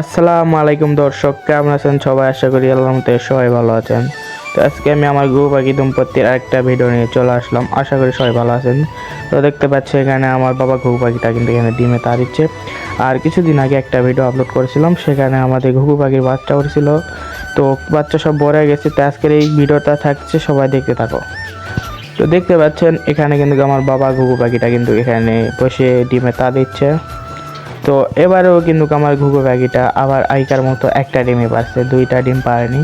আসসালামু আলাইকুম দর্শক, কেমন আছেন সবাই? আশা করি আল্লাহর মতে সবাই ভালো আছেন। তো আজকে আমি আমার গরু পাখি দম্পতির আরেকটা ভিডিও নিয়ে চলে আসলাম। আশা করি সবাই ভালো আছেন। তো দেখতে পাচ্ছি এখানে আমার বাবা ঘুঘু পাখিটা কিন্তু এখানে ডিমে তা দিচ্ছে। আর কিছুদিন আগে একটা ভিডিও আপলোড করেছিলাম, সেখানে আমাদের ঘুঘু পাখির বাচ্চা উঠেছিল। তো বাচ্চা সব বড় হয়ে গেছে, তো আজকের এই ভিডিওটা থাকছে, সবাই দেখতে থাকো। তো দেখতে পাচ্ছেন, এখানে কিন্তু আমার বাবা ঘুঘু পাখিটা কিন্তু এখানে বসে ডিমে তা দিচ্ছে। তো এবারেও কিন্তু আমার ঘুঘু পাখিটা আবার আগেকার মতো একটা ডিমে পাচ্ছে দুইটা ডিম পারেনি।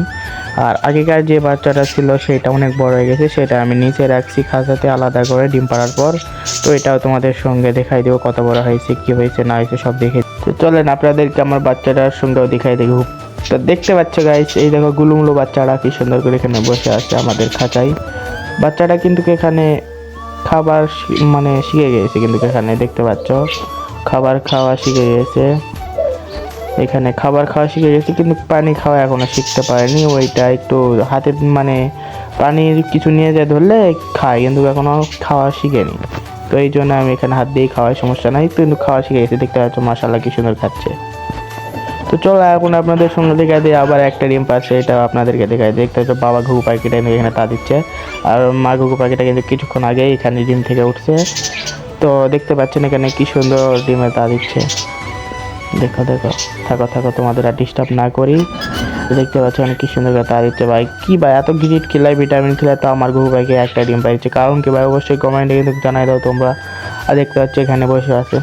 আর আগেকার যে বাচ্চাটা ছিল সেটা অনেক বড় হয়ে গেছে, সেটা আমি নিচে রাখছি খাঁচাতে আলাদা করে ডিম পাড়ার পর। তো এটাও তোমাদের সঙ্গে দেখাই দেবো, কত বড় হয়েছে, কী হয়েছে, না হয়েছে, সব দেখে। তো চলেন আপনাদেরকে আমার বাচ্চাটার সঙ্গেও দেখাই দেখব তো দেখতে পাচ্ছ গাইস এই দেখো গুলুমুলু বাচ্চারা কি সুন্দর করে এখানে বসে আছে আমাদের খাঁচাই বাচ্চাটা কিন্তু এখানে খাবার মানে শিখে গিয়েছে কিন্তু এখানে, দেখতে পাচ্ছ? খাবার খাওয়া শিখে গেছে। এখানে খাবার খাওয়া শিখে গেছে, কিন্তু পানি খাওয়া এখনও শিখতে পারেনি। ওইটা একটু হাতে মানে পানির কিছু নিয়ে যায় ধরলে খায়, কিন্তু এখনও খাওয়া শিখেনি। তো এই জন্য আমি এখানে হাত দিয়ে খাওয়ার সমস্যা নাই, কিন্তু খাওয়া শিখে গেছে। দেখতে পাচ্ছ মশালা কি সুন্দর খাচ্ছে। তো চলো এখন আপনাদের সঙ্গে দেখাই দিই, আবার একটা ডিম পাচ্ছে, এটা আপনাদেরকে দিই। দেখতে পাচ্ছ, বাবা ঘুঘু পাখিটা কিন্তু এখানে তা দিচ্ছে। আর মা ঘুঘু পাখিটা কিন্তু কিছুক্ষণ আগে এখানে ডিম থেকে উঠছে। তো দেখতে পাচ্ছেন এখানে কি সুন্দর ডিমে তা দিচ্ছে। দেখো দেখো, থাকো থাকো, তোমাদের আর ডিস্টার্ব না করি। দেখতে পাচ্ছ অনেক কি সুন্দর তা দিচ্ছে ভাই। কি ভাই, এত গ্রিট খেলাই ভিটামিন খেলে তো আমার ঘুঘু পাখি একটা ডিম পাইছে কারণ কি ভাই, অবশ্যই কমেন্টে কিন্তু জানাই দাও তোমরা। আর দেখতে পাচ্ছ এখানে বসে আছে।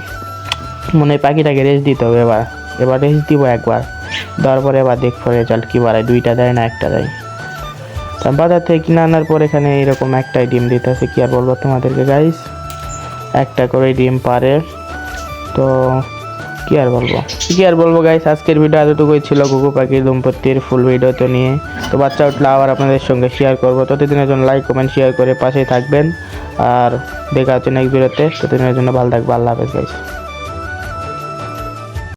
মনে হয় পাখিটাকে রেস্ট দিতে হবে এবার। এবার রেস্ট দিব একবার। দেওয়ার পরে এবার দেখব রেজাল্ট কি বাড়ায়। দুইটা দেয় না, একটা দেয়। বাজার থেকে কিনে আনার পর এখানে এরকম একটাই ডিম দিতেছে, কি আর বলব তোমাদেরকে গাইস একটা করে ডিম পারে তো কি আর বলব? কি আর বলব গাইস আজকের ভিডিও এতটুকুই ছিল গুগু পাখির দম্পতির ফুল ভিডিও তো নিয়ে। তো বাচ্চা উঠলে আবার আপনাদের সঙ্গে শেয়ার করব। ততদিনের জন্য লাইক কমেন্ট শেয়ার করে পাশেই থাকবেন। আর দেখা হচ্ছে নেক্সট ভিডিওতে ততদিনের জন্য ভালো থাকবে আল্লাহ হাফেজ গাইস